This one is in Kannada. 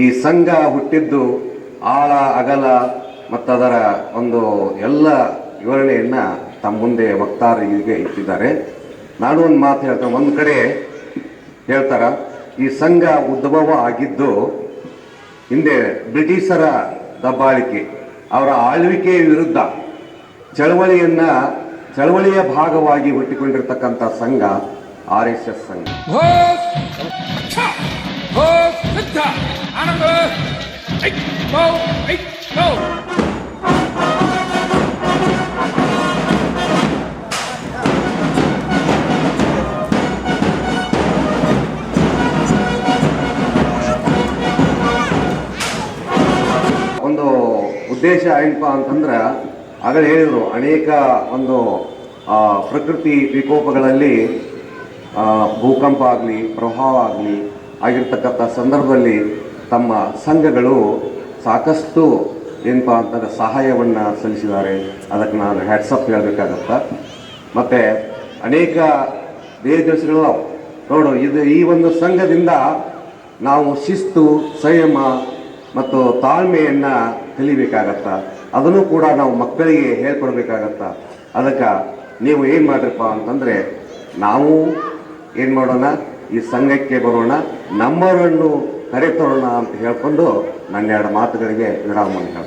ಈ ಸಂಘ ಹುಟ್ಟಿದ್ದು ಆಳ, ಅಗಲ ಮತ್ತು ಅದರ ಒಂದು ಎಲ್ಲ ವಿವರಣೆಯನ್ನು ತಮ್ಮ ಮುಂದೆ ವಕ್ತಾರರಿಗೆ ಇಟ್ಟಿದ್ದಾರೆ. ನಾನು ಒಂದು ಮಾತು ಹೇಳ್ತೇನೆ. ಒಂದು ಕಡೆ ಹೇಳ್ತಾರ, ಈ ಸಂಘ ಉದ್ಭವ ಆಗಿದ್ದು ಹಿಂದೆ ಬ್ರಿಟಿಷರ ದಬ್ಬಾಳಿಕೆ, ಅವರ ಆಳ್ವಿಕೆಯ ವಿರುದ್ಧ ಚಳವಳಿಯನ್ನು, ಚಳವಳಿಯ ಭಾಗವಾಗಿ ಹುಟ್ಟಿಕೊಂಡಿರ್ತಕ್ಕಂಥ ಸಂಘ ಆರ್ ಎಸ್ ಎಸ್ ಸಂಘ. ಐ 고. ಒಂದು ಉದ್ದೇಶ ಏನಪ್ಪ ಅಂತಂದ್ರೆ, ಆಗಲೇ ಹೇಳಿದರು, ಅನೇಕ ಒಂದು ಪ್ರಕೃತಿ ವಿಕೋಪಗಳಲ್ಲಿ ಭೂಕಂಪ ಆಗಲಿ, ಪ್ರವಾಹ ಆಗಲಿ ಆಗಿರ್ತಕ್ಕಂಥ ಸಂದರ್ಭದಲ್ಲಿ ತಮ್ಮ ಸಂಘಗಳು ಸಾಕಷ್ಟು ಏನಪ್ಪ ಅಂತಂದ್ರೆ ಸಹಾಯವನ್ನು ಸಲ್ಲಿಸಿದ್ದಾರೆ. ಅದಕ್ಕೆ ನಾನು ಹ್ಯಾಟ್ಸಪ್ ಹೇಳಬೇಕಾಗತ್ತ. ಮತ್ತು ಅನೇಕ ಬೇರೆ ದೇಶಗಳು ನೋಡು, ಇದು ಈ ಒಂದು ಸಂಘದಿಂದ ನಾವು ಶಿಸ್ತು, ಸಂಯಮ ಮತ್ತು ತಾಳ್ಮೆಯನ್ನು ಕಲಿಬೇಕಾಗತ್ತ. ಅದನ್ನು ಕೂಡ ನಾವು ಮಕ್ಕಳಿಗೆ ಹೇಳ್ಕೊಡ್ಬೇಕಾಗತ್ತ. ಅದಕ್ಕೆ ನೀವು ಏನು ಮಾಡ್ರಪ್ಪ ಅಂತಂದರೆ, ನಾವು ಏನು ಮಾಡೋಣ? ಈ ಸಂಘಕ್ಕೆ ಬರೋಣ ನಂಬರನ್ನು ಕರೆತರೋಣ ಅಂತ ಹೇಳಿಕೊಂಡು ನನ್ನ ಎರಡು ಮಾತುಗಳಿಗೆ ವಿರಾಮವನ್ನು ಹೇಳ್ತೀನಿ.